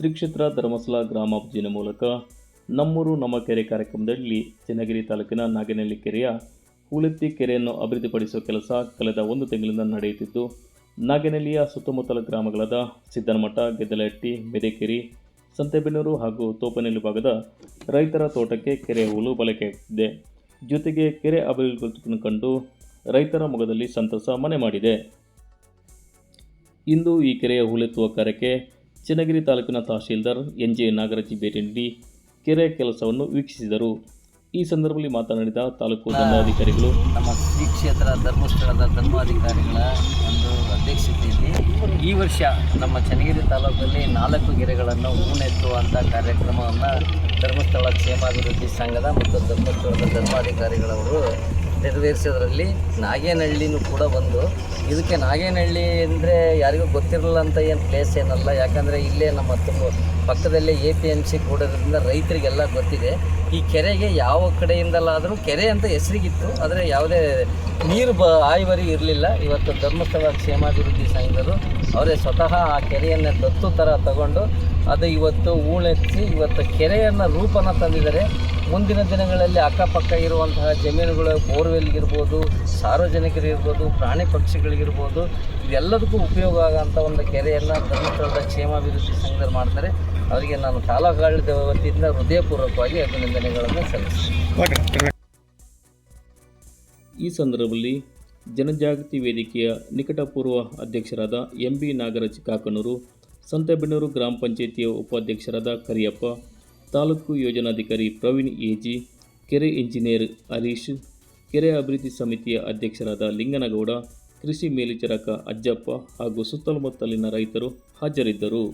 ಶ್ರೀ ಕ್ಷೇತ್ರ ಧರ್ಮಸ್ಥಳ ಗ್ರಾಮಾಭಿವೃದ್ಧಿಯ ಮೂಲಕ ನಮ್ಮೂರು ನಮ್ಮ ಕೆರೆ ಕಾರ್ಯಕ್ರಮದಲ್ಲಿ ಚನ್ನಗಿರಿ ತಾಲೂಕಿನ ನಾಗನಹಳ್ಳಿ ಕೆರೆಯ ಹುಳೆತ್ತಿ ಕೆರೆಯನ್ನು ಅಭಿವೃದ್ಧಿಪಡಿಸುವ ಕೆಲಸ ಕಳೆದ ಒಂದು ತಿಂಗಳಿಂದ ನಡೆಯುತ್ತಿದ್ದು, ನಾಗನಹಳ್ಳಿಯ ಸುತ್ತಮುತ್ತಲ ಗ್ರಾಮಗಳಾದ ಸಿದ್ದನಮಠ, ಗೆದ್ದಲಹಟ್ಟಿ, ಮೆದೆಕೆರೆ, ಸಂತೆಬೆನ್ನೂರು ಹಾಗೂ ತೋಪನಹಳ್ಳಿ ಭಾಗದ ರೈತರ ತೋಟಕ್ಕೆ ಕೆರೆ ಹೂಳು ಬಳಕೆಯಾಗುತ್ತಿದೆ ಜೊತೆಗೆ ಕೆರೆ ಅಭಿವೃದ್ಧಿಯನ್ನು ಕಂಡು ರೈತರ ಮೊಗದಲ್ಲಿ ಸಂತಸ ಮನೆ ಮಾಡಿದೆ. ಇಂದು ಈ ಕೆರೆಯ ಹೂಳೆತ್ತುವ ಕಾರ್ಯಕ್ಕೆ ಚನ್ನಗಿರಿ ತಾಲೂಕಿನ ತಹಶೀಲ್ದಾರ್ ಎನ್ ಜೆ ನಾಗರಾಜ್ ಭೇಟಿ ನೀಡಿ ಕೆರೆ ಕೆಲಸವನ್ನು ವೀಕ್ಷಿಸಿದರು. ಈ ಸಂದರ್ಭದಲ್ಲಿ ಮಾತನಾಡಿದ ತಾಲೂಕು ದಂಡಾಧಿಕಾರಿಗಳು, ನಮ್ಮ ಶ್ರೀ ಕ್ಷೇತ್ರ ಧರ್ಮಸ್ಥಳದ ಧರ್ಮಾಧಿಕಾರಿಗಳ ಒಂದು ಅಧ್ಯಕ್ಷತೆಯಲ್ಲಿ ಈ ವರ್ಷ ನಮ್ಮ ಚನ್ನಗಿರಿ ತಾಲೂಕಲ್ಲಿ ನಾಲ್ಕು ಗೆರೆಗಳನ್ನು ಹೂನೆತ್ತುವಂಥ ಕಾರ್ಯಕ್ರಮವನ್ನು ಧರ್ಮಸ್ಥಳ ಕ್ಷೇಮಾಭಿವೃದ್ಧಿ ಸಂಘದ ಮತ್ತು ಧರ್ಮಸ್ಥಳದ ಧರ್ಮಾಧಿಕಾರಿಗಳವರು ನೆರವೇರಿಸೋದ್ರಲ್ಲಿ ನಾಗೇನಹಳ್ಳಿನೂ ಕೂಡ ಬಂದು, ಇದಕ್ಕೆ ನಾಗೇನಹಳ್ಳಿ ಅಂದರೆ ಯಾರಿಗೂ ಗೊತ್ತಿರಲ್ಲ ಅಂತ ಏನು ಪ್ಲೇಸ್ ಏನಲ್ಲ. ಯಾಕಂದರೆ ಇಲ್ಲೇ ನಮ್ಮ ತುಂಬ ಪಕ್ಕದಲ್ಲೇ ಎ ಪಿ ಎಂ ಸಿ ಕೂಡೋದ್ರಿಂದ ರೈತರಿಗೆಲ್ಲ ಗೊತ್ತಿದೆ. ಈ ಕೆರೆಗೆ ಯಾವ ಕಡೆಯಿಂದಲಾದರೂ ಕೆರೆ ಅಂತ ಹೆಸರಿಗಿತ್ತು. ಆದರೆ ಯಾವುದೇ ನೀರು ಬ, ಆಯುವರಿ ಇರಲಿಲ್ಲ. ಇವತ್ತು ಧರ್ಮಸ್ಥಳ ಕ್ಷೇಮಾಭಿವೃದ್ಧಿ ಸಂಘದವರು ಅವರೇ ಸ್ವತಃ ಆ ಕೆರೆಯನ್ನು ದತ್ತು ಥರ ತಗೊಂಡು ಅದು ಇವತ್ತು ಹೂಳೆತ್ತಿ, ಇವತ್ತು ಕೆರೆಯನ್ನು ರೂಪನ ತಂದಿದ್ದಾರೆ. ಮುಂದಿನ ದಿನಗಳಲ್ಲಿ ಅಕ್ಕಪಕ್ಕ ಇರುವಂತಹ ಜಮೀನುಗಳು ಬೋರ್ವೆಲ್ಗಿರ್ಬೋದು, ಸಾರ್ವಜನಿಕರಿರ್ಬೋದು, ಪ್ರಾಣಿ ಪಕ್ಷಿಗಳಿಗಿರ್ಬೋದು ಇದೆಲ್ಲದಕ್ಕೂ ಉಪಯೋಗ ಆಗೋಂಥ ಒಂದು ಕೆರೆಯನ್ನು ಧರ್ಮಸ್ಥಳದ ಕ್ಷೇಮಾಭಿವೃದ್ಧಿ ಸಂಘದಲ್ಲಿ ಮಾಡ್ತಾರೆ. ಅವರಿಗೆ ನಾನು ತಾಲೂಕಾಡಳಿತ ವತಿಯಿಂದ ಹೃದಯಪೂರ್ವಕವಾಗಿ ಅಭಿನಂದನೆಗಳನ್ನು ಸಲ್ಲಿಸ್ತೀನಿ. ಈ ಸಂದರ್ಭದಲ್ಲಿ ಜನಜಾಗೃತಿ ವೇದಿಕೆಯ ನಿಕಟಪೂರ್ವ ಅಧ್ಯಕ್ಷರಾದ ಎಂ ಬಿ ನಾಗರಾಜ್ ಕಾಕನೂರು ಸಂತೆಬೆನ್ನೂರು ಗ್ರಾಮ ಪಂಚಾಯಿತಿಯ ಉಪಾಧ್ಯಕ್ಷರಾದ ಕರಿಯಪ್ಪ, ತಾಲೂಕು ಯೋಜನಾಧಿಕಾರಿ ಪ್ರವೀಣ್ ಎಜಿ, ಕೆರೆ ಇಂಜಿನಿಯರ್ ಹರೀಶ್, ಕೆರೆ ಅಭಿವೃದ್ಧಿ ಸಮಿತಿಯ ಅಧ್ಯಕ್ಷರಾದ ಲಿಂಗನಗೌಡ, ಕೃಷಿ ಮೇಲ್ವಿಚಾರಕ ಅಜ್ಜಪ್ಪ ಹಾಗೂ ಸುತ್ತಮುತ್ತಲಿನ ರೈತರು ಹಾಜರಿದ್ದರು.